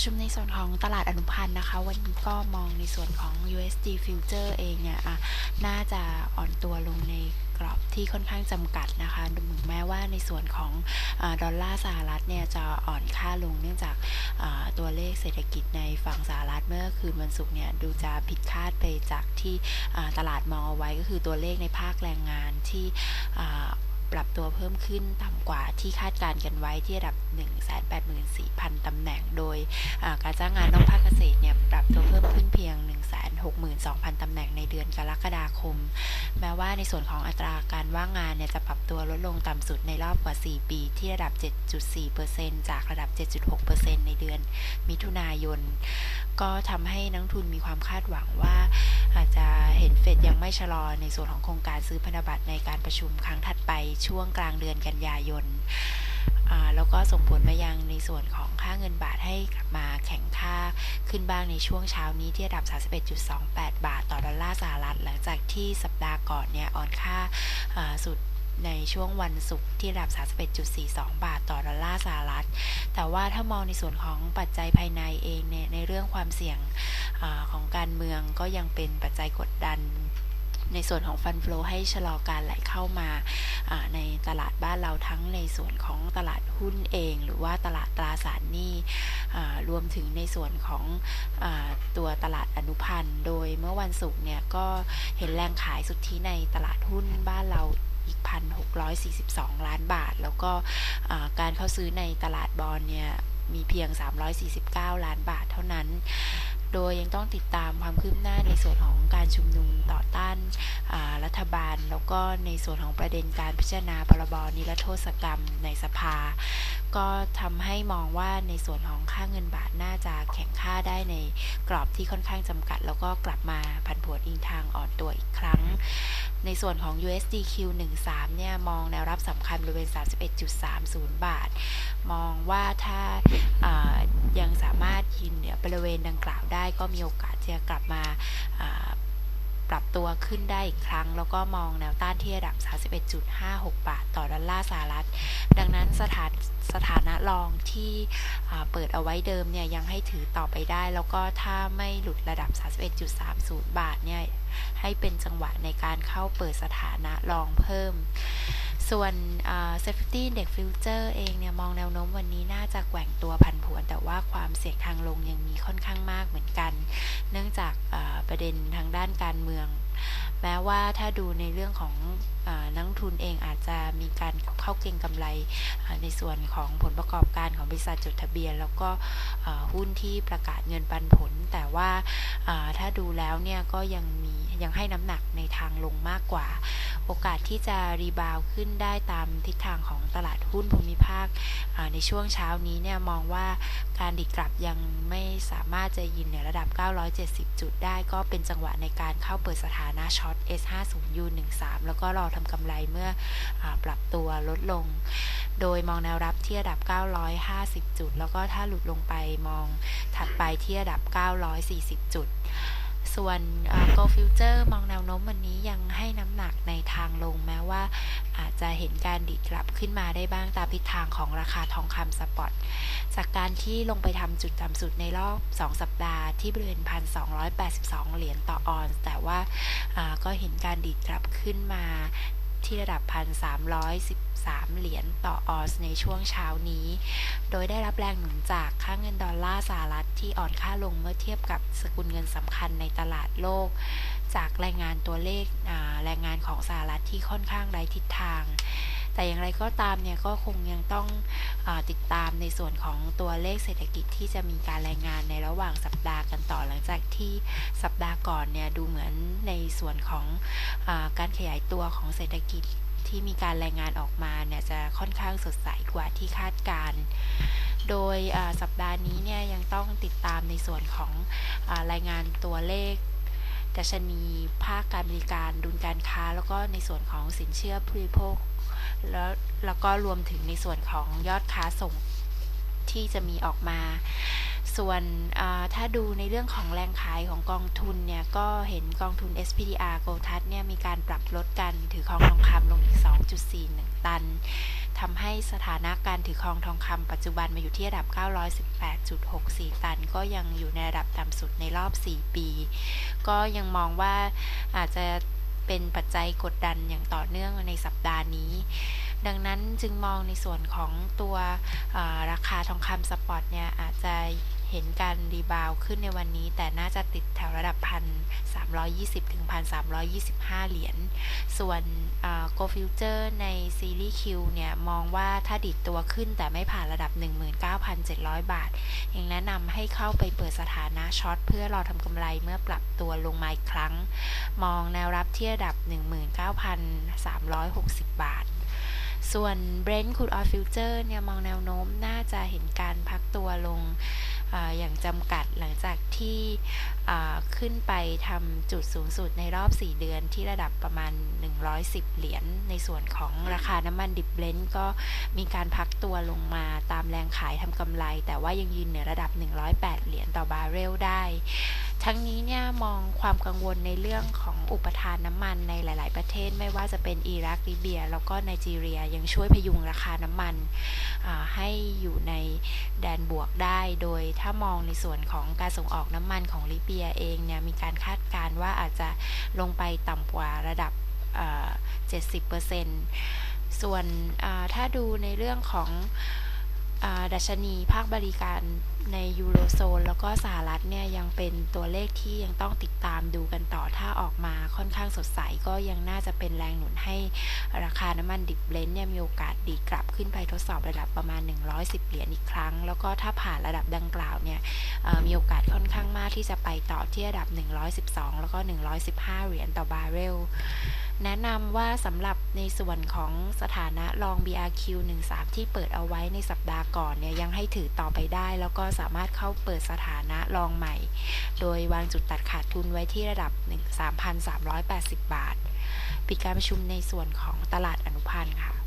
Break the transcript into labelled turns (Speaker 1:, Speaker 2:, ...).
Speaker 1: ประชุมในส่วนของตลาดอนุพันธ์นะคะ วันนี้ก็มองในส่วนของ USD Future เองเนี่ยอะน่าจะอ่อนตัวลงในกรอบที่ค่อนข้างจำกัดนะคะถึงแม้ว่าในส่วนของอดอลลาร์สหรัฐเนี่ยจะอ่อนค่าลงเนื่องจากตัวเลขเศรษฐกิจในฝั่งสหรัฐเมื่อคืนวันศุกร์เนี่ยดูจะผิดคาดไปจากที่ตลาดมองเอาไว้ก็คือตัวเลขในภาคแรงงานที่ ปรับตัวเพิ่มขึ้นต่ำกว่าที่คาดการณ์กันไว้ที่ระดับ 184,000 ตำแหน่ง โดยการจ้างงานนอกภาคเกษตรเนี่ยปรับตัวเพิ่มขึ้นเพียง 162,000 ตำแหน่งในเดือนกรกฎาคม แม้ว่าในส่วนของอัตราการว่างงานเนี่ยจะปรับตัวลดลงต่ำสุดในรอบกว่า 4 ปีที่ระดับ 7.4%จากระดับ 7.6%ในเดือนมิถุนายน ก็ทำให้นักทุนมีความคาดหวังว่า อาจจะเห็นเฟดยังไม่ชะลอในส่วนของโครงการซื้อพันธบัตรในการประชุมครั้งถัดไปช่วงกลางเดือนกันยายนแล้วก็ส่งผลมายังในส่วนของค่าเงินบาทให้กลับมาแข็งค่าขึ้นบ้างในช่วงเช้านี้ที่ระดับ 31.28 บาทต่อดอลลาร์สหรัฐ หลังจากที่สัปดาห์ก่อนเนี่ยอ่อนค่าอ่าสุด ในช่วงวันศุกร์ที่ระดับ 31.42 บาทต่อดอลลาร์สหรัฐ แต่ว่าถ้ามองในส่วนของปัจจัยภายในเองเนี่ยในเรื่องความเสี่ยงอของการเมืองก็ยังเป็นปัจจัยกดดันในส่วนของฟันฟลอให้ชะลอการไหลเข้ามาในตลาดบ้านเราทั้งในส่วนของตลาดหุ้นเอง หรือว่าตลาดตราสารหนี้รวมถึงในส่วนของอตัวตลาดอนุพันธ์ โดยเมื่อวันศุกร์เนี่ยก็เห็นแรงขายสุทธิในตลาดหุ้นบ้านเรา อีก 1,642 ล้านบาท แล้วก็การเข้าซื้อในตลาดบอลเนี่ยมีเพียง 349 ล้านบาทเท่านั้น โดยยังต้องติดตามความคืบหน้าในส่วนของการชุมนุมต่อต้านารัฐบาล แล้วก็ในส่วนของประเด็นการพิจารณาพรบนิรโทษกรรมในสภา ก็ทำให้มองว่าในส่วนของค่าเงินบาทน่าจะแข็งค่าได้ในกรอบที่ค่อนข้างจำกัด แล้วก็กลับมาผันผวนอิงทางอ่อนตัวอีกครั้ง ในส่วนของ USD Q13 เนี่ยมองแนวรับสำคัญบริเวณ 31.30 บาท มองว่าถ้าายังสามารถยืนเหนือบริเวณดังกล่าวได้ก็มีโอกาสที่จะกลับมาา ปรับตัวขึ้นได้อีกครั้ง แล้วก็มองแนวต้านที่ระดับ 31.56 บาท ต่อดอลลาร์สหรัฐ ดังนั้นสถานสถานะรองที่เปิดเอาไว้เดิมเนี่ยยังให้ถือต่อไปได้ แล้วก็ถ้าไม่หลุดระดับ 31.30 บาทเนี่ยให้เป็นจังหวะในการเข้าเปิดสถานะรองเพิ่ม ส่วน Safety Index Future เองเนี่ยมองแนวโน้มวันนี้น่าจะแกว่งตัวผันผวน แต่ว่าความเสี่ยงทางลงยังมีค่อนข้างมากเหมือนกัน เนื่องจากประเด็นทางด้านการเมือง แม้ว่าถ้าดูในเรื่องของอนักทุนเองอาจจะมีการเข้าเก็งกำไรในส่วนของผลประกอบการของบริษัทจดทะเบียน แล้วก็หุ้นที่ประกาศเงินปันผล แต่ว่าถ้าดูแล้วเนี่ยก็ยังมี ยังให้น้ำหนักในทางลงมากกว่า โอกาสที่จะรีบาวขึ้นได้ตามทิศทางของตลาดหุ้นภูมิภาคในช่วงเช้านี้เนี่ยมองว่าการดิกลับยังไม่สามารถจะยืนเหนือระดับ 970 จุดได้ ก็เป็นจังหวะในการเข้าเปิดสถานะช็อต S50U13 แล้วก็รอทำกำไรเมื่ออปรับตัวลดลง โดยมองแนวรับที่ระดับ 950 จุด แล้วก็ถ้าหลุดลงไปมองถัดไปที่ระดับ 940 จุด ส่วน Go Future มองแนวโน้มวันนี้ยังให้น้ำหนักในทางลงแม้ว่า อาจจะเห็นการดิดกลับขึ้นมาได้บ้างตามทิศทางของราคาทองคำสปอต จากการที่ลงไปทำจุดต่ำสุดในรอบ 2 สัปดาห์ที่บริเวณ 1,282 เหรียญต่อออนซ์แต่ว่าอ่าก็เห็นการดิดกลับขึ้นมา ที่ระดับ 1,313 เหรียญต่อออนซ์ในช่วงเช้านี้ โดยได้รับแรงหนุนจากค่าเงินดอลลาร์สหรัฐที่อ่อนค่าลงเมื่อเทียบกับสกุลเงินสำคัญในตลาดโลก จากรายงานตัวเลขแรงงานของสหรัฐที่ค่อนข้างไร้ทิศทางแต่อย่างไรก็ตามเนี่ยก็คงยังต้องอติดตามในส่วนของตัวเลขเศรษฐกิจที่จะมีการรายงานในระหว่างสัปดาห์ ที่สัปดาห์ก่อนเนี่ยดูเหมือนในส่วนของอการขยายตัวของเศรษฐกิจที่มีการรายงานออกมาเนี่ยจะค่อนข้างสดใสกว่าที่คาดการ โดยสัปดาห์นี้เนี่ยยังต้องติดตามในส่วนของอรายงานตัวเลขดัชนีภาคการบริการดุลการค้า แล้วก็ในส่วนของสินเชื่อผู้บริโภคแล้วแล้วก็รวมถึงในส่วนของยอดค้าส่งที่จะมีออกมา ส่วนถ้าดูในเรื่องของแรงขายของกองทุนเนี่ยก็เห็นกองทุน SPDR โกลทัสเนี่ยมีการปรับลดกันถือครองทองคำลงอีก 2.41 ตันทำให้สถานะการถือครองทองคำปัจจุบันมาอยู่ที่ระดับ 918.64 ตัน ก็ยังอยู่ในระดับต่ำสุดในรอบ 4 ปี ก็ยังมองว่าอาจจะเป็นปัจจัยกดดันอย่างต่อเนื่องในสัปดาห์นี้ ดังนั้นจึงมองในส่วนของตัวราคาทองคำสปอตเนี่ยอาจจะเห็นการรีบาวขึ้นในวันนี้ แต่น่าจะติดแถวระดับ1,320ถึง1,325เหรียญ ส่วนโกฟิวเจอร์ในซีรีส์ Q เนี่ย มองว่าถ้าดิดตัวขึ้นแต่ไม่ผ่านระดับ 19,700 บาท ยังแนะนำให้เข้าไปเปิดสถานะช็อตเพื่อรอทำกำไรเมื่อปรับตัวลงมาอีกครั้ง มองแนวรับที่ระดับ 19,360 บาท ส่วน Brent Crude Oil Future เนี่ยมองแนวโน้มน่าจะเห็นการพักตัวลงออย่างจำกัดหลังจากที่ขึ้นไปทำจุดสูงสุดในรอบ 4 เดือนที่ระดับประมาณ 110 เหรียญในส่วนของราคาน้ำมันดิบเบรนท์ก็มีการพักตัวลงมาตามแรงขายทำกำไร แต่ว่ายังยืนเหนือระดับ 108 เหรียญต่อบาร์เรลได้ ทั้งนี้เนี่ยมองความกังวลในเรื่องของอุปทานน้ำมันในหลาย ๆ ประเทศไม่ว่าจะเป็นอิรักลิเบีย แล้วก็ไนจีเรียยังช่วยพยุงราคาน้ำมันให้อยู่ในแดนบวกได้ โดยถ้ามองในส่วนของการส่งออกน้ำมันของลิเบียเองเนี่ยมีการคาดการณ์ว่าอาจจะลงไปต่ำกว่าระดับ 70%ส่วนถ้าดูในเรื่องของ ดัชนีภาคบริการในยูโรโซนแล้วก็สหรัฐเนี่ยยังเป็นตัวเลขที่ยังต้องติดตามดูกันต่อถ้าออกมาค่อนข้างสดใสก็ยังน่าจะเป็นแรงหนุนให้ราคาน้ำมันดิบเบลนด์เนี่ยมีโอกาสดีกลับขึ้นไปทดสอบระดับประมาณ 110 เหรียญอีกครั้ง แล้วก็ถ้าผ่านระดับดังกล่าวเนี่ยมีโอกาสค่อนข้างมากที่จะไปต่อที่ระดับ 112 แล้วก็ 115 เหรียญต่อบาร์เรล แนะนำว่าสำหรับในส่วนของสถานะรอง BRQ 13ที่เปิดเอาไว้ในสัปดาห์ก่อนเนี่ยยังให้ถือต่อไปได้ แล้วก็สามารถเข้าเปิดสถานะรองใหม่ โดยวางจุดตัดขาดทุนไว้ที่ระดับ 3,380 บาท ปิดการประชุมในส่วนของตลาดอนุพันธ์ค่ะ